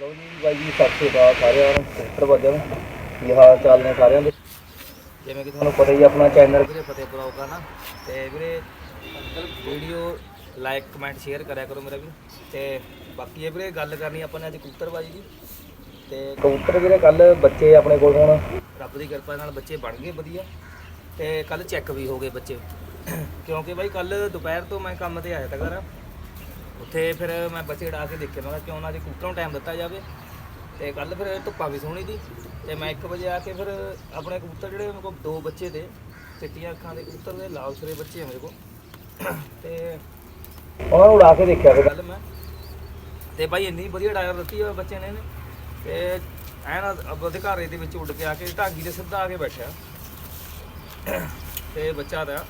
ਲੋ ਜੀ, ਬਾਈ ਜੀ, ਸਤਿ ਸ਼੍ਰੀ ਅਕਾਲ ਸਾਰਿਆਂ ਨੂੰ, ਸਿਸਟਰ ਵਜਨ ਕੀ ਹਾਲ ਚਾਲ ਨੇ ਸਾਰਿਆਂ ਦੇ? ਜਿਵੇਂ ਕਿ ਤੁਹਾਨੂੰ ਪਤਾ ਹੀ ਆ, ਆਪਣਾ ਚੈਨਲ ਵੀਰੇ ਫਤਿਹ ਬਲੌਗ ਆ ਨਾ, ਤੇ ਵੀਰੇ uncle video like, comment, share ਕਰਿਆ ਕਰੋ ਮੇਰਾ ਵੀ ਤੇ ਬਾਕੀ ਇਹ ਵੀਰੇ ਗੱਲ ਕਰਨੀ ਆਪਾਂ ਨੇ ਅੱਜ ਕਬੂਤਰਬਾਜੀ ਦੀ। ਤੇ ਕਬੂਤਰ ਵੀਰੇ ਕੱਲ ਬੱਚੇ ਆਪਣੇ ਕੋਲ ਹੁਣ। ਰੱਬ ਦੀ ਕਿਰਪਾ ਨਾਲ ਬੱਚੇ ਬਣ ਗਏ ਵਧੀਆ। ਤੇ ਕੱਲ ਚੈੱਕ ਵੀ ਹੋ ਗਏ ਬੱਚੇ। ਕਿਉਂਕਿ ਬਾਈ ਕੱਲ ਦੁਪਹਿਰ ਤੋਂ ਮੈਂ ਕੰਮ ਤੇ ਆਇਆ ਤਾ ਘਰ। ਉੱਥੇ ਫਿਰ ਮੈਂ ਬੱਚੇ ਉਡਾ ਕੇ ਦੇਖੇ ਮੈਂ ਕਿਹਾ ਕਿਉਂ ਨਾ ਜੀ ਕਬੂਤਰਾਂ ਨੂੰ ਟਾਈਮ ਦਿੱਤਾ ਜਾਵੇ। ਤੇ ਕੱਲ ਫਿਰ ਧੁੱਪਾ ਵੀ ਸੋਹਣੀ ਦੀ ਤੇ ਮੈਂ 1 ਵਜੇ ਆ ਕੇ ਫਿਰ ਆਪਣੇ ਕਬੂਤਰ ਜਿਹੜੇ ਮੇਰੇ ਕੋਲ ਦੋ ਬੱਚੇ ਦੇ ਚਿੱਟੀਆਂ ਅੱਖਾਂ ਦੇ ਕਬੂਤਰ ਦੇ ਲਾਲ ਸਰੇ ਬੱਚੇ ਆ ਮੇਰੇ ਕੋਲ। ਤੇ ਉਹਨਾਂ ਨੂੰ ਉਡਾ ਕੇ ਦੇਖਿਆ ਫਿਰ। ਕੱਲ ਮੈਂ। ਤੇ ਬਾਈ ਇੰਨੀ ਵਧੀਆ ਡਾਇਰ ਦਿੱਤੀ ਹੋਇਆ ਬੱਚੇ ਨੇ ਇਹਨੇ। ਤੇ ਐਨ ਘਰ ਦੇ ਵਿੱਚ ਉੱਡ ਕੇ ਆ ਕੇ ਢਾਗੀ ਦੇ ਸਿੱਧਾ ਆ ਕੇ ਬੈਠਿਆ। ਤੇ ਬੱਚਾ ਦਾ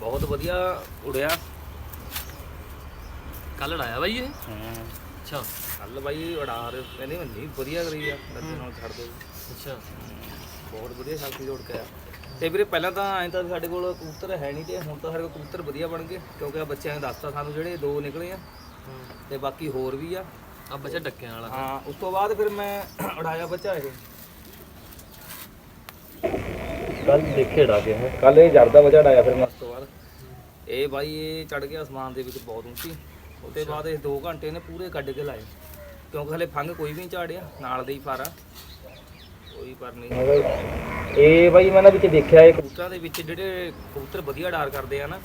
ਬਹੁਤ ਵਧੀਆ ਉੜਿਆ। ਕੱਲ ਲੜਾਇਆ ਬਾਈ ਇਹ? ਅੱਛਾ। ਕੱਲ ਬਾਈ ਉਡਾ ਰਹੇ ਕਹਿੰਦੇ ਨਹੀਂ ਵਧੀਆ ਕਰੀ ਆ ਲੱਗੇ ਨਾਲ ਛੱਡ ਦੋ। ਅੱਛਾ। ਬਹੁਤ ਵਧੀਆ ਸ਼ਕਤੀ ਜੋੜ ਕੇ ਆ ਤੇ ਵੀਰੇ ਪਹਿਲਾਂ ਤਾਂ ਐਂ ਤਾਂ ਸਾਡੇ ਕੋਲ ਕਬੂਤਰ ਹੈ ਨਹੀਂ ਤੇ ਹੁਣ ਤਾਂ ਸਾਡੇ ਕੋਲ ਕਬੂਤਰ ਵਧੀਆ ਬਣ ਗਏ ਕਿਉਂਕਿ ਆ ਬੱਚਿਆਂ ਨੇ ਦੱਸਤਾ ਸਾਨੂੰ ਜਿਹੜੇ ਦੋ ਨਿਕਲੇ ਆ। ਤੇ ਬਾਕੀ ਹੋਰ ਵੀ ਆ। ਆ ਬੱਚਾ ਡੱਕਿਆਂ ਵਾਲਾ। ਹਾਂ ਉਸ ਤੋਂ ਬਾਅਦ ਫਿਰ ਮੈਂ ਉਡਾਇਆ ਬੱਚਾ ਇਹ। ਕੱਲ ਦੇਖੇ ਡਾ ਕੇ ਕੱਲ ਇਹ ਜਰਦਾ ਬੱਚਾ ਉਡਾਇਆ ਫਿਰ ਮੈਂ। ਉਸ ਤੋਂ ਬਾਅਦ ਇਹ ਬਾਈ ਇਹ ਚੜ ਗਿਆ ਅਸਮਾਨ ਦੇ ਵਿੱਚ ਬਹੁਤ ਉੱਚੀ। ਉਹਦੇ ਬਾਅਦ ਇਹ 2 ਘੰਟੇ ਨੇ ਪੂਰੇ ਕੱਢ ਕੇ ਲਾਏ। ਕਿਉਂਕਿ ਹਲੇ ਫੰਗ ਕੋਈ ਵੀ ਨਹੀਂ ਝਾੜਿਆ ਨਾਲ ਦੇ ਹੀ ਫਾਰਾ। ਕੋਈ ਪਰ ਨਹੀਂ। ਇਹ ਬਾਈ ਮੈਂ ਨਾ ਵਿੱਚ ਦੇਖਿਆ ਇਹ ਕਬੂਤਰਾਂ ਦੇ ਵਿੱਚ ਜਿਹੜੇ ਕਬੂਤਰ ਵਧੀਆ ਡਾਰ ਕਰਦੇ ਆ ਨਾ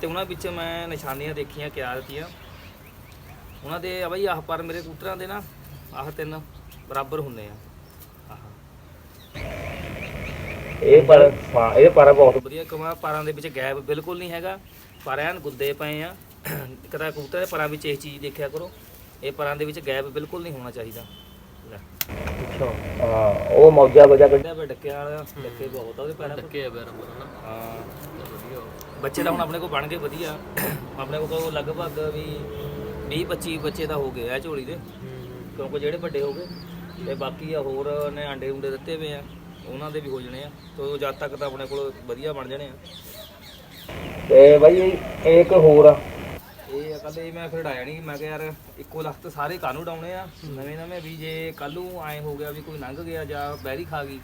ਤੇ ਉਹਨਾਂ ਵਿੱਚ ਮੈਂ ਨਿਸ਼ਾਨੀਆਂ ਦੇਖੀਆਂ ਕਿਆ ਦਿੱਤੀਆਂ। ਉਹਨਾਂ ਦੇ ਆ ਬਾਈ ਆਹ ਪਰ ਮੇਰੇ ਕਬੂਤਰਾਂ ਦੇ ਨਾ ਆਹ ਤਿੰਨ ਬਰਾਬਰ ਹੁੰਦੇ ਆ। ਇਹ ਪਰ ਇਹ ਪਰ ਬਹੁਤ ਵਧੀਆ ਕਮਾ ਪਰਾਂ ਦੇ ਵਿੱਚ ਗੈਪ ਬਿਲਕੁਲ ਨਹੀਂ ਹੈਗਾ। ਪਰ ਐਨ ਗੁੱਦੇ ਪਏ ਆ। ਕਦਾ ਕਬੂਤਰ ਦੇ ਪਰਾਂ ਵਿੱਚ ਇਹ ਚੀਜ਼ ਦੇਖਿਆ ਕਰੋ ਇਹ ਪਰਾਂ ਦੇ ਵਿੱਚ ਗੈਪ ਬਿਲਕੁਲ ਨਹੀਂ ਹੋਣਾ ਚਾਹੀਦਾ। ਲੈ। ਅੱਛਾ। ਹਾਂ ਉਹ ਮੌਜਾ ਵਜਾ ਕੱਢਿਆ ਪਿਆ ਡੱਕਿਆਂ ਵਾਲਾ ਡੱਕੇ ਬਹੁਤ ਆ ਉਹਦੇ ਪੈਰਾਂ ਪਰ ਡੱਕੇ ਆ ਬੈਰ ਨਾ। ਹਾਂ। ਵਧੀਆ ਬੱਚੇ ਤਾਂ ਹੁਣ ਆਪਣੇ ਕੋਲ ਬਣ ਗਏ ਵਧੀਆ। ਆਪਣੇ ਕੋਲ ਲਗਭਗ ਵੀ 20 25 ਬੱਚੇ ਤਾਂ ਹੋ ਗਏ ਆ ਝੋਲੀ ਦੇ। ਕਿਉਂਕਿ ਜਿਹੜੇ ਵੱਡੇ ਹੋ ਗਏ ਤੇ ਬਾਕੀ ਆ ਹੋਰ ਨੇ ਆਂਡੇ ਉਂਡੇ ਦਿੱਤੇ ਹੋਏ ਆ ਉਹਨਾਂ ਦੇ ਵੀ ਹੋ ਜਾਣੇ ਆ। ਤੋ ਜਦ ਤੱਕ ਤਾਂ ਆਪਣੇ ਕੋਲ ਵਧੀਆ ਬਣ ਜਾਣੇ ਆ। ਤੇ ਬਾਈ ਇੱਕ ਹੋਰ ਆ। ਇਹ ਮੈਂ ਫਿਰ ਡਾਇਆ ਨਹੀਂ ਮੈਂ ਕਿਹਾ ਯਾਰ ਇੱਕੋ ਲੱਖ ਤੇ ਸਾਰੇ ਕਾਨੂੰ ਡਾਉਣੇ ਆ? ਨਵੇਂ ਨਵੇਂ ਵੀ ਜੇ ਕੱਲ ਨੂੰ ਐ ਹੋ ਗਿਆ ਵੀ ਕੋਈ ਲੰਘ ਗਿਆ ਜਾਂ ਬੈਰੀ ਖਾ ਗਈ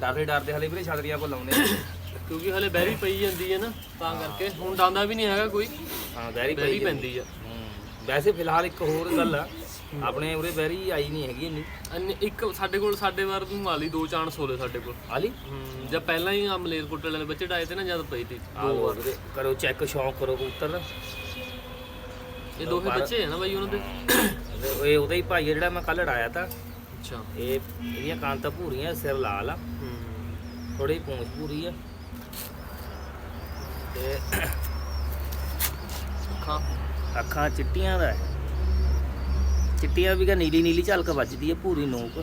ਡਰਦੇ ਡਰਦੇ ਹਲੇ ਵੀਰੇ ਛਤਰੀਆਂ ਕੋ ਲਾਉਣੇ ਆ। ਕਿਉਂਕਿ ਹਲੇ ਬੈਰੀ ਪਈ ਜਾਂਦੀ ਹੈ ਨਾ ਤਾਂ ਕਰਕੇ ਹੁਣ ਡਾਂਦਾ ਵੀ ਨਹੀਂ ਹੈਗਾ ਕੋਈ। ਹਾਂ ਬੈਰੀ ਪਈ ਪੈਂਦੀ ਆ। ਵੈਸੇ ਫਿਲਹਾਲ ਇੱਕ ਹੋਰ ਗੱਲ ਆ ਆਪਣੇ ਉਰੇ ਬੈਰੀ ਆਈ ਨਹੀਂ ਹੈਗੀ ਇੰਨੀ। ਇੱਕ ਸਾਡੇ ਕੋਲ ਸਾਡੇ ਵਾਰ ਨੂੰ ਮਾਲੀ ਦੋ ਚਾਂਸ ਹੋਲੇ ਸਾਡੇ ਕੋਲ। ਆਲੀ ਹੂੰ ਜਾਂ ਪਹਿਲਾਂ ਹੀ ਆ ਮਲੇਰਕੋਟਲੇ ਵਾਲੇ ਬੱਚੇ ਡਾਏ ਤੇ ਨਾ ਜਦ ਪਈ ਤੀ। ਦੋ ਵਾਰ ਕਰੋ ਚੈੱਕ ਸ਼ੌਂਕ ਕਰੋ ਕਬੂਤਰ। ਦਾ ਇਹ ਦੋਹੇ ਬੱਚੇ ਆ ਨਾ ਬਾਈ ਉਹਨਾਂ ਦੇ? ਇਹ ਉਹਦਾ ਹੀ ਭਾਈ ਆ ਜਿਹੜਾ ਮੈਂ ਕੱਲ ਲੜਾਇਆ ਤਾਂ। ਅੱਛਾ। ਇਹ ਇਹਦੀਆਂ ਕਾਂਤਾਂ ਭੂਰੀਆਂ ਸਿਰ ਲਾਲ ਆ। ਹੂੰ। ਥੋੜੀ ਪੂੰਛ ਭੂਰੀ ਆ। ਤੇ ਅੱਖਾਂ? ਅੱਖਾਂ ਚਿੱਟੀਆਂ ਦਾ ਹੈ। ਚਿੱਟੀਆਂ ਵੀ ਕਾ ਨੀਲੀ ਨੀਲੀ ਝਲਕ ਵੱਜਦੀ ਹੈ ਭੂਰੀ ਨੋਕ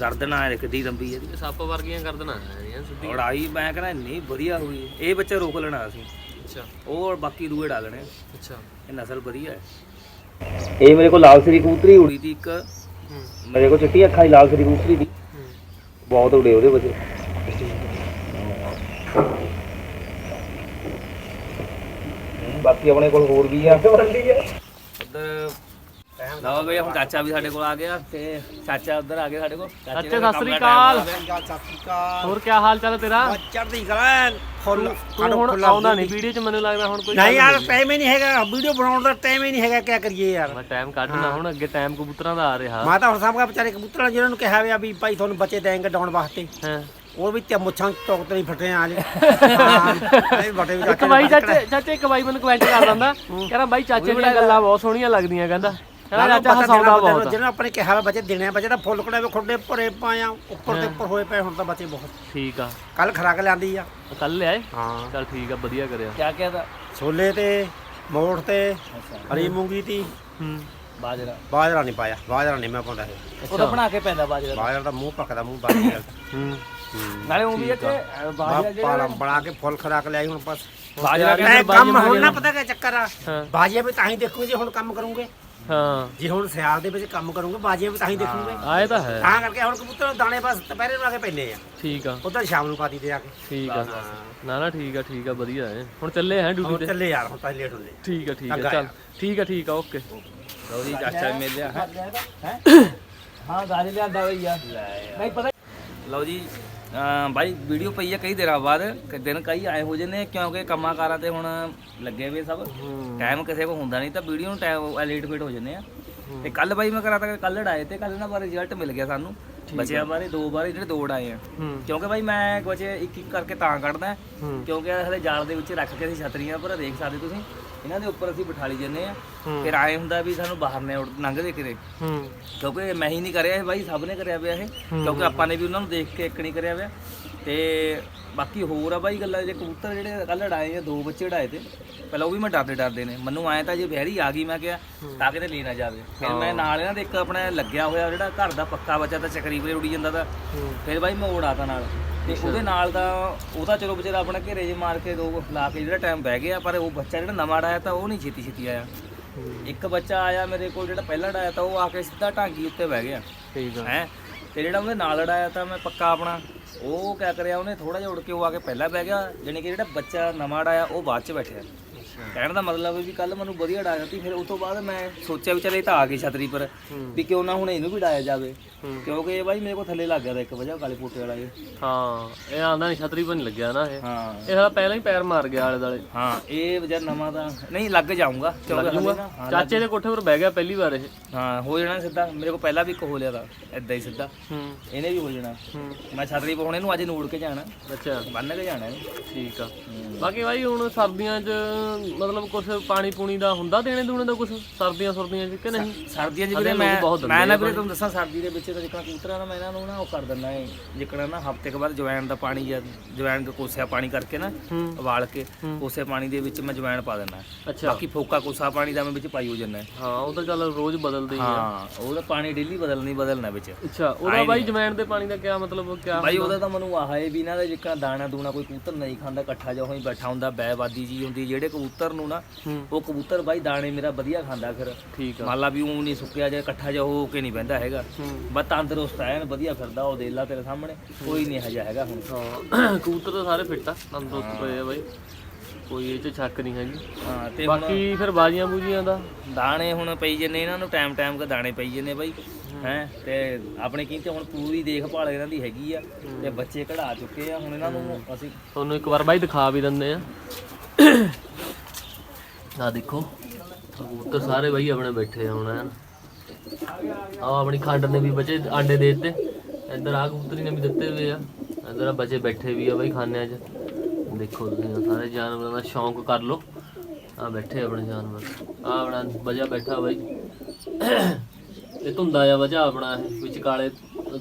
ਗਰਦਨ ਆ ਰੱਖਦੀ ਲੰਬੀ ਇਹਦੀ। ਇਹ ਸੱਪ ਵਰਗੀਆਂ ਕਰ ਦੇਣਾ ਹੈ ਸਿੱਧੀ ਉਡਾਈ ਮੈਂ ਕਹਿੰਦਾ ਇੰਨੀ ਵਧੀਆ ਹੋਈ। ਇਹ ਬੱਚਾ ਰੋਕ ਲੈਣਾ ਸੀ ਅੱਛਾ। ਉਹ ਬਾਕੀ ਦੂਏ ਡਾਲਣੇ ਅੱਛਾ। ਇਹ ਨਸਲ ਵਧੀਆ ਹੈ। ਇਹ ਮੇਰੇ ਕੋਲ ਲਾਲ ਸਰੀ ਕਬੂਤਰੀ ਉੜੀ ਤੀ ਇੱਕ ਮੇਰੇ ਕੋਲ ਚਿੱਟੀ ਅੱਖਾਂ ਦੀ ਲਾਲ ਸਰੀ ਕਬੂਤਰੀ ਦੀ। ਬਹੁਤ ਉੜੇ ਉਹਦੇ ਬੱਚੇ ਬਾਕੀ ਆਪਣੇ ਕੋਲ ਹੋਰ ਵੀ ਆ। ਉਧਰ ਲਓ ਬਈ ਹੁਣ ਚਾਚਾ ਵੀ ਸਾਡੇ ਕੋਲ ਆ ਗਿਆ ਤੇ ਚਾਚਾ ਉਧਰ ਆ ਗਿਆ ਸਾਡੇ ਕੋਲ। ਚਾਚੇ ਦਾ ਸਤਿ ਸ੍ਰੀ ਦਾ ਅਕਾਲ। ਹੋਰ ਕੀ ਹਾਲ ਚਾਲ ਹੈ ਤੇਰਾ? ਚੜ੍ਹਦੀ ਕਲਾ ਫੁੱਲ ਤੂੰ ਹੁਣ ਆਉਂਦਾ ਨਹੀਂ ਵੀਡੀਓ 'ਚ ਮੈਨੂੰ ਲੱਗਦਾ ਹੁਣ ਕੋਈ ਨਹੀਂ ਯਾਰ ਟਾਈਮ ਹੀ ਨਹੀਂ ਹੈਗਾ। ਵੀਡੀਓ ਬਣਾਉਣ ਦਾ ਟਾਈਮ ਹੀ ਨਹੀਂ ਹੈਗਾ ਕੀ ਕਰੀਏ ਯਾਰ। ਮੈਂ ਟਾਈਮ ਕੱਢਣਾ ਹੁਣ ਅੱਗੇ ਟਾਈਮ ਕਬੂਤਰਾਂ ਦਾ ਆ ਰਿਹਾ। ਮੈਂ ਤਾਂ ਹੁਣ ਸਾਹਮਣੇ ਵਿਚਾਰੇ ਕਬੂਤਰਾਂ ਜਿਹਨਾਂ ਨੂੰ ਕਿਹਾ ਹੋਇਆ ਵੀ ਭਾਈ ਤੁਹਾਨੂੰ ਬੱਚੇ ਦੇਣਗੇ ਡਾਉਣ ਵਾਸਤੇ। ਹਾਂ। ਉਹ ਵੀ ਤੇ ਮੁੱਛਾਂ ਟੋਕ ਤੇ ਨਹੀਂ ਫਟੇ ਆ ਜੇ। ਹਾਂ ਇਹ ਬਟੇ ਵੀ ਜਾ ਇੱਕ ਕੇ ਬਾਈ ਚਾਚੇ ਚਾਚੇ ਇੱਕ ਬਾਈ ਮੈਨੂੰ ਕਮੈਂਟ ਕਰ ਦਿੰਦਾ। ਕਹਿੰਦਾ ਬਾਈ ਚਾਚੇ ਦੀਆਂ ਗੱਲਾਂ ਬਹੁਤ ਸੋਹਣੀਆਂ ਲੱਗਦੀਆਂ ਕਹਿੰਦਾ। ਕਹਿੰਦਾ ਚਾਚਾ ਹਸਾਉਂਦਾ ਬਹੁਤ ਆ। ਜਿਹਨਾਂ ਆਪਣੇ ਕਿਹਾ ਹੋਇਆ ਬੱਚੇ ਦੇਣੇ ਆ ਬੱਚੇ ਤਾਂ ਫੁੱਲ ਕੜਾਵੇ ਖੁੱਡੇ ਭਰੇ ਪਾਇਆ ਉੱਪਰ ਤੇ ਉੱਪਰ ਹੋਏ ਪਏ ਹੁਣ ਤਾਂ ਬੱਚੇ ਬਹੁਤ। ਠੀਕ ਆ। ਕੱਲ ਖਰਾਕ ਲਿਆਂਦੀ ਆ। ਕੱਲ ਲਿਆਏ? ਹਾਂ। ਚੱਲ ਠੀਕ ਆ ਵਧੀਆ ਕਰਿਆ। ਕਿਆ ਕਿਹਾ ਦਾ ਛੋਲੇ ਤੇ ਮੋੜ ਤੇ ਹਰੀ ਮੂੰਗੀ ਤੀ। ਹੂੰ। ਬਾਜਰਾ। ਬਾਜਰਾ ਨਹੀਂ ਪਾਇਆ ਬਾਜਰਾ ਨਹੀਂ ਮੈਂ ਪਾਉਂਦਾ ਇਹ ਉਹਦਾ ਬਣਾ ਕੇ ਪੈਂਦਾ ਬਾਜਰਾ। ਬਾਜਰਾ ਦਾ ਮੂੰਹ ਪੱਕਦਾ ਮੂੰਹ ਗਿਆ ਹੂੰ। ਨਾਲੇ ਉਹ ਵੀ ਹੈ ਕਿ ਅ, ਬਾਜਰਾ ਬਣਾ ਕੇ ਫੁੱਲ ਖਰਾਕ ਲਿਆਈ ਹੁਣ ਬਸ। ਬਾਜਰਾ ਤਿਆਰੀ ਐ ਬਾਜੀ ਕੰਮ ਹੁਣ ਨਾ ਮਾਰੀ ਪਤਾ ਕੀ ਚੱਕਰ ਆ? ਹਾਂ। ਬਾਜੀਆਂ ਵੀ ਤਾਂ ਹੀ ਦੇਖੂਗੇ ਜੇ ਹੁਣ ਕੰਮ ਕਰੂੰਗੇ। ਹਾਂ। ਜੇ ਹੁਣ ਸਿਆਲ ਦੇ ਵਿੱਚ ਕੰਮ ਕਰੂੰਗੇ ਬਾਜੀਆਂ ਵੀ ਤਾਂ ਹੀ ਦੇਖੂਗੇ। ਆਏ ਤਾਂ ਹੈ। ਤਾਂ ਕਰਕੇ ਹੁਣ ਕਬੂਤਰ ਨੂੰ ਦਾਣੇ ਬਸ ਦੁਪਹਿਰੇ ਨੂੰ ਆ ਕੇ ਪੈਨੇ ਆ। ਠੀਕ ਆ। ਉਧਰ ਸ਼ਾਮ ਨੂੰ ਪਾਤੀ ਤੇ ਆ ਕੇ। ਠੀਕ ਆ। ਨਾ ਨਾ ਠੀਕ ਆ ਠੀਕ ਆ ਵਧੀਆ ਹੈ। ਹੁਣ ਚੱਲੇ ਹੈ ਡਿਊਟੀ ਤੇ? ਚੱਲੇ ਯਾਰ ਹੁਣ ਤਾਂ ਲੇਟ ਹੁੰਦੇ ਠੀਕ ਆ ਠੀਕ ਆ ਚੱਲ। ਠੀਕ ਆ ਠੀਕ ਆ ਓਕੇ। ਲਓ ਜੀ ਚਾਚਾ ਮਿਲ ਲਿਆ ਹੈ। ਹਾਂ ਗਾਜ ਲਿਆਂਦਾ ਬਈ ਯਾਰ। ਨਹੀਂ ਪਤਾ ਲਓ ਜੀ ਬਾਈ ਵੀਡੀਓ ਪਈ ਆ ਕਈ ਦਿਨਾਂ ਬਾਅਦ ਕਿ ਦਿਨ ਕਈ ਆਏ ਹੋ ਜਾਂਦੇ ਆ ਕਿਉਂਕਿ ਕੰਮਾਂ ਕਾਰਾਂ ਤੇ ਹੁਣ ਲੱਗੇ ਵੇ ਸਭ। ਟਾਈਮ ਕਿਸੇ ਕੋ ਹੁੰਦਾ ਨਹੀਂ ਤਾਂ ਵੀਡੀਓ ਨੂੰ ਟਾਈਮ ਲੇਟ ਫੇਟ ਹੋ ਜਾਂਦੇ ਆ। ਤੇ ਕੱਲ ਬਾਈ ਮੈਂ ਕਰਾ ਤਾ ਕੱਲ ਲੜਾਏ ਤੇ ਕੱਲ ਨਾ ਬਾਰੇ ਰਿਜ਼ਲਟ ਮਿਲ ਗਿਆ ਸਾਨੂੰ। ਬੱਚਿਆਂ ਬਾਰੇ ਦੋ ਬਾਰੇ ਜਿਹੜੇ ਦੋ ਉਡਾਏ ਆ। ਹੂੰ। ਕਿਉਂਕਿ ਬਾਈ ਮੈਂ ਬੱਚੇ ਇੱਕ ਇੱਕ ਕਰਕੇ ਤਾਂ ਕੱਢਦਾ। ਹੂੰ। ਕਿਉਂਕਿ ਹਲੇ ਜਾਲ ਦੇ ਵਿੱਚ ਰੱਖ ਕੇ ਅਸੀਂ ਛਤਰੀਆਂ ਪਰ ਦੇਖ ਸਕਦੇ ਤੁਸੀਂ। ਇਹਨਾਂ ਦੇ ਉੱਪਰ ਅਸੀਂ ਬਿਠਾ ਲਈ ਜੰਨੇ ਆ। ਫਿਰ ਆਏ ਹੁੰਦਾ ਵੀ ਸਾਨੂੰ ਬਾਹਰ ਨੇ ਲੰਘਦੇ ਕਿਤੇ। ਕਿਉਂਕਿ ਮੈਂ ਹੀ ਨਹੀਂ ਕਰਿਆ ਇਹ ਬਾਈ ਸਭ ਨੇ ਕਰਿਆ ਪਿਆ ਇਹ। ਕਿਉਂਕਿ ਆਪਾਂ ਨੇ ਵੀ ਉਹਨਾਂ ਨੂੰ ਦੇਖ ਕੇ ਇੱਕ ਨਹੀਂ ਕਰਿਆ ਪਿਆ। ਤੇ ਬਾਕੀ ਹੋਰ ਆ ਬਾਈ ਗੱਲਾਂ ਜੇ ਕਬੂਤਰ ਜਿਹੜੇ ਕੱਲ ਉਡਾਏ ਆ ਦੋ ਬੱਚੇ ਉਡਾਏ ਤੇ ਪਹਿਲਾਂ ਉਹ ਵੀ ਮੈਂ ਡਰਦੇ ਡਰਦੇ ਨੇ। ਮੈਨੂੰ ਆਇਆ ਤਾਂ ਜੇ ਬਹਿਰੀ ਆ ਗਈ ਮੈਂ ਕਿਹਾ ਤਾਂ ਕਿਤੇ ਲੈ ਨਾ ਜਾਵੇ। ਫਿਰ ਮੈਂ ਨਾਲ ਇਹਨਾਂ ਦੇ ਇੱਕ ਆਪਣਾ ਲੱਗਿਆ ਹੋਇਆ ਜਿਹੜਾ ਘਰ ਦਾ ਪੱਕਾ ਬੱਚਾ ਤਾਂ ਚੱਕਰੀ ਵੀਰੇ ਉੜੀ ਜਾਂਦਾ ਤਾਂ। ਫਿਰ ਬਾਈ ਮੈਂ ਉਡਾਤਾ ਨਾਲ। ਤੇ ਉਹਦੇ ਨਾਲ ਦਾ ਉਹਦਾ ਚਲੋ ਵਿਚਾਰਾ ਆਪਣਾ ਘੇਰੇ ਜੇ ਮਾਰ ਕੇ ਦੋ ਲਾ ਕੇ ਜਿਹੜਾ ਟਾਈਮ ਬਹਿ ਗਿਆ ਪਰ ਉਹ ਬੱਚਾ ਜਿਹੜਾ ਨਵਾਂ ਆਇਆ ਤਾਂ ਉਹ ਨਹੀਂ ਛੇਤੀ ਛੇਤੀ ਆਇਆ ਇੱਕ ਬੱਚਾ ਆਇਆ ਮੇਰੇ ਕੋਲ ਜਿਹੜਾ ਪਹਿਲਾਂ ਡਾਇਆ ਤਾਂ ਉਹ ਆ ਕੇ ਸਿੱਧਾ ਢਾਂਗੀ ਉੱਤੇ ਬਹਿ ਗਿਆ। ਠੀਕ ਆ ਹੈ? ਤੇ ਜਿਹੜਾ ਉਹਦੇ ਨਾਲ ਲੜਾਇਆ ਤਾਂ ਮੈਂ ਪੱਕਾ ਆਪਣਾ। ਉਹ ਕਿਆ ਕਰਿਆ ਉਹਨੇ ਥੋੜਾ ਜਿਹਾ ਉੜ ਕੇ ਉਹ ਆ ਕੇ ਪਹਿਲਾਂ ਬਹਿ ਗਿਆ ਜਾਣੀ ਕਿ ਜਿਹੜਾ ਬੱਚਾ ਨਵਾਂ ਉਡਾਇਆ ਉਹ ਬਾਅਦ ਚ ਬੈਠਿਆ। ਕਹਿਣ ਦਾ ਮਤਲਬ ਵੀ ਕੱਲ ਮੈਨੂੰ ਵਧੀਆ ਉਡਾ ਦਿੱਤੀ ਫਿਰ ਉਸ ਤੋਂ ਬਾਅਦ ਮੈਂ ਸੋਚਿਆ ਵੀ ਚੱਲ ਇਹ ਤਾਂ ਆ ਗਈ ਛਤਰੀ ਪਰ ਵੀ ਕਿਉਂ ਨਾ ਹੁਣ ਇਹਨੂੰ ਵੀ ਉਡਾਇਆ ਜਾਵੇ। ਕਿਉਂਕਿ ਇਹ ਬਾਈ ਮੇਰੇ ਕੋਲ ਥੱਲੇ ਲੱਗ ਗਿਆ ਤਾਂ ਇੱਕ ਵਜ੍ਹਾ ਕਾਲੇ ਪੋਟੇ ਵਾਲਾ ਇਹ। ਹਾਂ ਇਹ ਆਂਦਾ ਨਹੀਂ ਛਤਰੀ ਪਰ ਨਹੀਂ ਲੱਗਿਆ ਨਾ ਇਹ। ਹਾਂ। ਇਹ ਸਾਲਾ ਪਹਿਲਾਂ ਹੀ ਪੈਰ ਮਾਰ ਗਿਆ ਆਲੇ ਦਾਲੇ ਹਾਂ ਇਹ ਵਜ੍ਹਾ ਨਵਾਂ ਤਾਂ ਨਹੀਂ ਲੱਗ ਜਾਊਂਗਾ। ਹਲੇ ਚਾਚੇ ਦੇ ਕੋਠੇ ਪਰ ਬਹਿ ਗਿਆ ਪਹਿਲੀ ਵਾਰ ਇਹ। ਹਾਂ ਹੋ ਜਾਣਾ ਸਿੱਧਾ। ਮੇਰੇ ਕੋਲ ਪਹਿਲਾਂ ਵੀ ਇੱਕ ਹੋ ਲਿਆ ਤਾਂ ਇਦਾਂ ਹੀ ਸਿੱਧਾ। ਹੂੰ। ਇਹਨੇ ਵੀ ਹੋ ਜਾਣਾ। ਹੂੰ। ਮੈਂ ਛਤਰੀ ਪਾਉਣੇ ਨੂੰ ਅੱਜ ਨੂੜ ਕੇ ਜਾਣਾ। ਅੱਛਾ। ਬੰਨ ਕੇ ਜਾਣਾ ਠੀਕ ਆ। ਬਾਕੀ ਭਾਈ ਹੁਣ ਸਰਦੀਆਂ 'ਚ ਮਤਲਬ ਕੁਝ ਪਾਣੀ ਪੂਣੀ ਦਾ ਹੁੰਦਾ ਦੇਣੇ ਦੂਣੇ ਦਾ ਕੁਝ ਸਰਦੀਆਂ ਸਰਦੀਆਂ 'ਚ ਕਿ ਨਹੀਂ? ਸਰਦੀਆਂ 'ਚ ਵੀਰੇ ਮੈਂ ਮੈਂ ਨਾ ਵੀਰੇ ਤੁਹਾਨੂੰ ਦੱਸਾਂ ਸਰਦੀ ਦੇ ਵਿੱਚ ਤਾਂ ਜਿੱਕਣਾ ਕਬੂਤਰਾਂ ਨਾ ਮੈਂ ਇਹਨਾਂ ਨੂੰ ਨਾ ਉਹ ਕਰ ਦਿੰਦਾ ਏ ਜਿੱਕਣਾ ਨਾ ਹਫ਼ਤੇ ਕੇ ਬਾਅਦ ਜਵੈਣ ਦਾ ਪਾਣੀ ਜਾਂ ਜਵੈਣ ਦਾ ਕੋਸਿਆ ਪਾਣੀ ਕਰਕੇ ਨਾ ਉਬਾਲ ਕੇ ਕੋਸੇ ਪਾਣੀ ਦੇ ਵਿੱਚ ਮੈਂ ਜਵੈਣ ਪਾ ਦਿੰਦਾ। ਅੱਛਾ। ਬਾਕੀ ਫੋਕਾ ਕੋਸਾ ਪਾਣੀ ਦਾ ਮੈਂ ਵਿੱਚ ਪਾਈ ਹੋ ਜਾਂਦਾ ਹਾਂ ਉਹ ਤਾਂ ਚੱਲ ਰੋਜ਼ ਬਦਲਦੇ ਹੀ ਆ। ਹਾਂ ਉਹਦਾ ਪਾਣੀ ਡੇਲੀ ਬਦਲਣੀ ਬਦਲਣਾ ਵਿੱਚ। ਅੱਛਾ ਉਹਦਾ ਬਾਈ ਜਮੈਣ ਦੇ ਪਾਣੀ ਦਾ ਕਿਆ ਮਤਲਬ ਕਿਆ ਭਾਈ ਉਹਦਾ ਤਾਂ ਮੈਨੂੰ ਆਹ ਹੈ ਵੀ ਇਹਨਾਂ ਦਾ ਜਿੱਕਣਾ ਦਾਣਾ ਦੂਣਾ ਕੋਈ ਕਬੂਤਰ ਨਹੀਂ ਖਾਂਦਾ ਇਕੱਠਾ ਜਿਹਾ ਹੋਈ ਬੈਠਾ ਹੁੰਦਾ ਬੈਵਾਦੀ ਜੀ ਹੁੰਦੀ ਜਿਹੜੇ ਕਬੂਤਰ ਨੂੰ ਨਾ ਹੂੰ। ਉਹ ਕਬੂਤਰ ਬਾਈ ਦਾਣੇ ਮੇਰਾ ਵਧੀਆ ਖਾਂਦਾ ਫਿਰ। ਠੀਕ ਆ। ਮੰਨ ਲਾ ਵੀ ਉਹ ਨਹੀਂ ਸੁੱਕਿਆ ਜਾਂ ਇਕੱਠਾ ਜਿਹਾ ਹੋ ਕੇ ਨਹੀਂ ਬਹਿੰਦਾ ਹੈਗਾ। ਬਸ ਤੰਦਰੁਸਤ ਐਨ ਵਧੀਆ ਫਿਰਦਾ ਉਹ ਦੇਲਾ ਤੇਰੇ ਸਾਹਮਣੇ ਕੋਈ ਨਹੀਂ ਹਜਾ ਹੈਗਾ ਹੁਣ। ਹਾਂ ਕਬੂਤਰ ਤਾਂ ਸਾਰੇ ਫਿੱਟ ਆ ਤੰਦਰੁਸਤ ਪਏ ਆ ਬਾਈ। ਕੋਈ ਇਹ 'ਚ ਸ਼ੱਕ ਨਹੀਂ ਹੈਗੀ। ਹਾਂ ਤੇ ਹੁਣ ਬਾਕੀ ਫਿਰ ਬਾਜੀਆਂ ਬੂਜੀਆਂ ਦਾ? ਦਾਣੇ ਹੁਣ ਪਈ ਜੰਨੇ ਇਹਨਾਂ ਨੂੰ ਟਾਈਮ ਟਾਈਮ ਕੇ ਦਾਣੇ ਪਈ ਜੰਨੇ ਬਾਈ। ਹੈ। ਤੇ ਆਪਣੇ ਕੀ ਤੇ ਹੁਣ ਪੂਰੀ ਦੇਖਭਾਲ ਇਹਨਾਂ ਦੀ ਹੈਗੀ ਆ ਤੇ ਬੱਚੇ ਕਢਾ ਚੁੱਕੇ ਆ ਹੁਣ ਇਹਨਾਂ ਨੂੰ ਅਸੀਂ ਤੁਹਾਨੂੰ ਇੱਕ ਵਾਰ ਬਾਈ ਦਿਖਾ ਵੀ ਦਿੰਦੇ ਆ। ਆ ਦੇਖੋ ਕਬੂਤਰ ਸਾਰੇ ਬਾਈ ਆਪਣੇ ਬੈਠੇ ਹੁਣ ਆ ਆਪਣੀ ਖੰਡ ਨੇ ਵੀ ਬੱਚੇ ਆਂਡੇ ਦੇ ਦਿੱਤੇ। ਇੱਧਰ ਆ ਕਬੂਤਰੀ ਨੇ ਵੀ ਦਿੱਤੇ ਹੋਏ ਆ। ਇੱਧਰ ਆ ਬੱਚੇ ਬੈਠੇ ਵੀ ਆ ਬਾਈ ਖਾਨਿਆਂ 'ਚ। ਦੇਖੋ ਤੁਸੀਂ ਸਾਰੇ ਜਾਨਵਰਾਂ ਦਾ ਸ਼ੌਂਕ ਕਰ ਲਓ। ਆ ਬੈਠੇ ਆਪਣੇ ਜਾਨਵਰ। ਆ ਆਪਣਾ ਵਜਾ ਬੈਠਾ ਬਾਈ। ਇਹ ਧੁੰਦਾ ਆ ਵਜਾ ਆਪਣਾ ਇਹ ਵਿੱਚ ਕਾਲੇ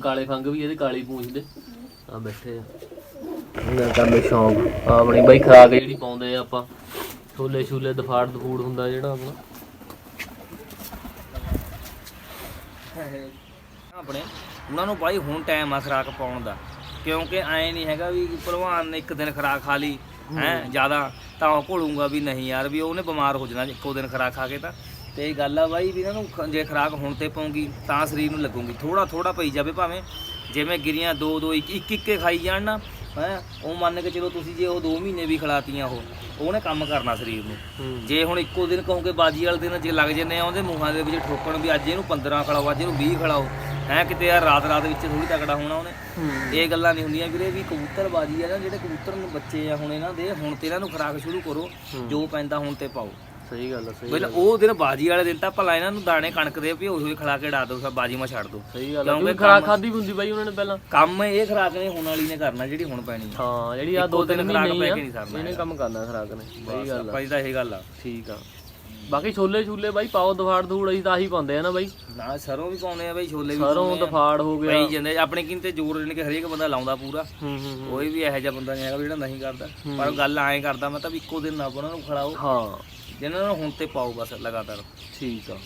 ਕਾਲੇ ਫੰਗ ਵੀ ਇਹਦੇ ਕਾਲੀ ਪੂੰਛ ਦੇ। ਆ ਬੈਠੇ ਆ। ਇਹਨਾਂ ਦਾ ਸ਼ੌਂਕ। ਆ ਆਪਣੀ ਬਾਈ ਖਰਾਕ ਜਿਹੜੀ ਪਾਉਂਦੇ ਆ ਆਪਾਂ। ਛੋਲੇ ਛੂਲੇ ਦਫਾੜ ਦਫੂੜ ਹੁੰਦਾ ਜਿਹੜਾ ਆਪਣਾ। ਆਪਣੇ ਉਹਨਾਂ ਨੂੰ ਬਾਈ ਹੁਣ ਟਾਈਮ ਆ ਖਰਾਕ ਪਾਉਣ ਦਾ। ਕਿਉਂਕਿ ਐ ਨਹੀਂ ਹੈਗਾ ਵੀ ਭਲਵਾਨ ਨੇ ਇੱਕ ਦਿਨ ਖਰਾਕ ਖਾ ਲਈ ਹੈ ਜ਼ਿਆਦਾ ਤਾਂ ਉਹ ਭੁੱਲੂਗਾ ਵੀ ਨਹੀਂ ਯਾਰ ਵੀ ਉਹਨੇ ਬਿਮਾਰ ਹੋ ਜਾਣਾ ਇੱਕੋ ਦਿਨ ਖਰਾਕ ਖਾ ਕੇ ਤਾਂ। ਤੇ ਇਹ ਗੱਲ ਆ ਬਾਈ ਵੀ ਇਹਨਾਂ ਨੂੰ ਜੇ ਖਰਾਕ ਹੁਣ ਤੇ ਪਾਉਂਗੀ ਤਾਂ ਸਰੀਰ ਨੂੰ ਲੱਗੂਗੀ। ਥੋੜਾ ਥੋੜਾ ਪਈ ਜਾਵੇ ਭਾਵੇਂ ਜਿਵੇਂ ਗਿਰੀਆਂ ਦੋ ਦੋ ਇੱਕ ਇੱਕ ਇੱਕ ਖਾਈ ਜਾਣ ਨਾ ਹੈ? ਉਹ ਮੰਨ ਕੇ ਚਲੋ ਤੁਸੀਂ ਜੇ ਉਹ 2 ਮਹੀਨੇ ਵੀ ਖਿਲਾਤੀਆਂ ਉਹ ਉਹਨੇ ਕੰਮ ਕਰਨਾ ਸਰੀਰ ਨੂੰ। ਜੇ ਹੁਣ ਇੱਕੋ ਦਿਨ ਕਹੋਗੇ ਬਾਜੀ ਵਾਲੇ ਦਿਨ ਜੇ ਲੱਗ ਜੰਨੇ ਆ ਉਹਦੇ ਮੂੰਹਾਂ ਦੇ ਵਿੱਚ ਠੋਕਣ ਵੀ ਅੱਜ ਇਹਨੂੰ 15 ਖਿਲਾਓ ਅੱਜ ਇਹਨੂੰ 20 ਖਿਲਾਓ ਹੈ ਕਿਤੇ ਯਾਰ ਰਾਤ ਰਾਤ ਵਿੱਚ ਥੋੜੀ ਤਕੜਾ ਹੋਣਾ ਉਹਨੇ। ਇਹ ਗੱਲਾਂ ਨਹੀਂ ਹੁੰਦੀਆਂ ਵੀਰੇ ਵੀ ਕਬੂਤਰ ਬਾਜੀ ਆ ਨਾ ਜਿਹੜੇ ਕਬੂਤਰ ਨੂੰ ਬੱਚੇ ਆ ਹੁਣ ਇਹਨਾਂ ਦੇ ਹੁਣ ਤੇ ਇਹਨਾਂ ਨੂੰ ਖੁਰਾਕ ਸ਼ੁਰੂ ਕਰੋ ਜੋ ਪੈਂਦਾ ਹੁਣ ਤੇ ਪਾਓ। ਸਹੀ ਗੱਲ ਆ ਸਹੀ ਪਹਿਲਾਂ ਉਹ ਦਿਨ ਬਾਜੀ ਵਾਲੇ ਦਿਨ ਤਾਂ ਭਲਾ ਇਹਨਾਂ ਨੂੰ ਦਾਣੇ ਕਣਕ ਦੇ ਵੀ ਹੋਏ ਖਿਲਾ ਕੇ ਡਾ ਦੋ ਸਭ ਬਾਜੀ ਮਾ ਛੱਡ ਦੋ। ਸਹੀ ਗੱਲ ਆ ਕਿਉਂਕਿ ਖਰਾਕ ਖਾਦੀ ਹੁੰਦੀ ਬਾਈ ਉਹਨਾਂ ਨੇ ਪਹਿਲਾਂ। ਕੰਮ ਇਹ ਖੁਰਾਕ ਨੇ ਹੁਣ ਵਾਲੀ ਨੇ ਕਰਨਾ ਜਿਹੜੀ ਹੁਣ ਪੈਣੀ ਆ। ਹਾਂ ਜਿਹੜੀ ਆ ਦੋ ਤਿੰਨ ਮਹੀਨੇ ਪੈ ਕੇ ਨਹੀਂ ਸਰਨਾ ਇਹਨੇ ਕੰਮ ਕਰਨਾ ਖਰਾਕ ਨੇ ਸਹੀ ਗੱਲ ਆ। ਭਾਈ ਤਾਂ ਇਹ ਗੱਲ ਆ। ਠੀਕ ਆ। ਬਾਕੀ ਛੋਲੇ ਛੂਲੇ ਬਾਈ ਪਾਓ ਦਫਾੜ ਦੂੜ ਅਸੀਂ ਤਾਂ ਆਹੀ ਪਾਉਂਦੇ ਆ ਨਾ ਬਾਈ। ਨਾ ਸਰੋਂ ਵੀ ਪਾਉਣੇ ਆ ਬਈ ਛੋਲੇ ਵੀ ਸਰੋਂ ਪਾਉਂਦੇ। ਦਫਾੜ ਹੋ ਗਿਆ। ਪਈ ਜਾਂਦੇ ਆਪਣੇ ਕਿੰਤੇ ਜ਼ੋਰ ਦੇਣ ਕੇ ਹਰੇਕ ਬੰਦਾ ਲਾਉਂਦਾ ਪੂਰਾ। ਹੂੰ ਹੂੰ ਹੂੰ। ਕੋਈ ਵੀ ਇਹੋ ਜਿਹਾ ਬੰਦਾ ਨਹੀਂ ਹੈਗਾ ਜਿਹੜਾ ਨਹੀਂ ਕਰਦਾ। ਪਰ ਗੱਲ ਐਂ ਕਰਦਾ ਮੈਂ ਤਾਂ ਵੀ ਇੱਕੋ ਦਿਨ ਨਾ ਉਹਨਾਂ ਨੂੰ ਖੜਾਓ ਹਾਂ। ਜਿਹਨਾਂ ਨੂੰ ਹੁਣ ਤੇ ਪਾਓ ਬਸ ਲਗਾਤਾਰ। ਠੀਕ ਆ।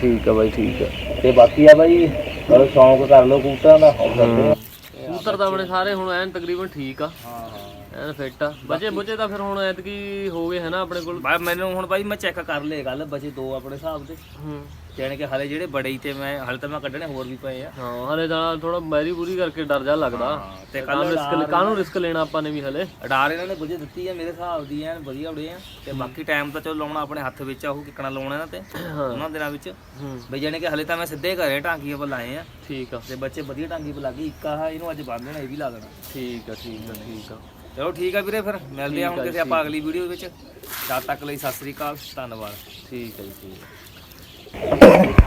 ਠੀਕ ਆ ਬਾਈ ਠੀਕ ਆ। ਤੇ ਬਾਕੀ ਆ ਬਾਈ ਚਲੋ ਸ਼ੌਂਕ ਕਰ ਲਓ ਕੂਟਾਂ ਦਾ। ਕਬੂਤਰ ਤਾਂ ਆਪਣੇ ਸਾਰੇ ਹੁਣ ਐਨ ਤਕਰੀਬਨ ਠੀਕ ਆ। ਹਾਂ ਹਾਂ। ਐਨ ਫਿੱਟ ਆ। ਬਚੇ ਬੁਚੇ ਤਾਂ ਫਿਰ ਹੁਣ ਐਤਕੀ ਹੋ ਗਏ ਹੈ ਨਾ ਆਪਣੇ ਕੋਲ। ਬਾ ਮੈਨੂੰ ਹੁਣ ਬਾਈ ਮੈਂ ਚੈੱਕ ਕਰ ਲਏ ਗੱਲ ਬਚੇ ਦੋ ਆਪਣੇ ਹਿਸਾਬ ਦੇ। ਹੂੰ। ਜਾਣੀ ਕਿ ਹਲੇ ਜਿਹੜੇ ਬੜੇ ਹੀ ਤੇ ਮੈਂ ਹਲੇ ਤਾਂ ਮੈਂ ਕੱਢਣੇ ਹੋਰ ਵੀ ਪਏ ਆ। ਹਾਂ ਹਲੇ ਤਾਂ ਥੋੜਾ ਮੈਰੀ ਪੂਰੀ ਕਰਕੇ ਡਰ ਜਾ ਲੱਗਦਾ। ਤੇ ਕਾਹਨੂੰ ਰਿਸਕ ਕਾਹਨੂੰ ਰਿਸਕ ਲੈਣਾ ਆਪਾਂ ਨੇ ਵੀ ਹਲੇ? ਅਡਾਰ ਇਹਨਾਂ ਨੇ ਬੁਝੇ ਦਿੱਤੀ ਆ ਮੇਰੇ ਹਿਸਾਬ ਦੀ ਐਨ ਵਧੀਆ ਉੜੇ ਆ। ਤੇ ਬਾਕੀ ਟਾਈਮ ਤਾਂ ਚਲੋ ਲਾਉਣਾ ਆਪਣੇ ਹੱਥ ਵਿੱਚ ਆ ਉਹ ਕਿੱਕਣਾ ਲਾਉਣਾ ਇਹਨਾਂ ਤੇ। ਉਹਨਾਂ ਦਿਨਾਂ ਵਿੱਚ। ਬਈ ਜਾਣੀ ਕਿ ਹਲੇ ਤਾਂ ਮੈਂ ਸਿੱਧੇ ਘਰੇ ਟਾਂਕੀਆਂ ਪਰ ਲਾਏ ਆ। ਠੀਕ ਆ। ਤੇ ਬੱਚੇ ਵਧੀਆ ਟਾਂਗੀ ਪਰ ਲੱਗੀ ਇੱਕ ਆ ਇਹਨੂੰ ਅੱਜ ਬੰਨ ਦੇਣਾ ਇਹ ਵੀ ਲਾ ਦੇਣਾ। ਠੀਕ ਆ ਠੀਕ ਆ ਠੀਕ ਆ। ਚਲੋ ਠੀਕ ਆ ਵੀਰੇ ਫਿਰ ਮਿਲਦੇ ਆ ਹੁਣ ਕਿਸੇ ਆਪਾਂ ਅਗਲੀ ਵੀਡੀਓ ਵਿੱਚ। ਤਦ ਤੱਕ ਲਈ ਸਤਿ ਸ੍ਰੀ ਅਕਾਲ ਧੰਨਵਾਦ। ਠੀਕ ਹੈ ਜੀ ਠੀਕ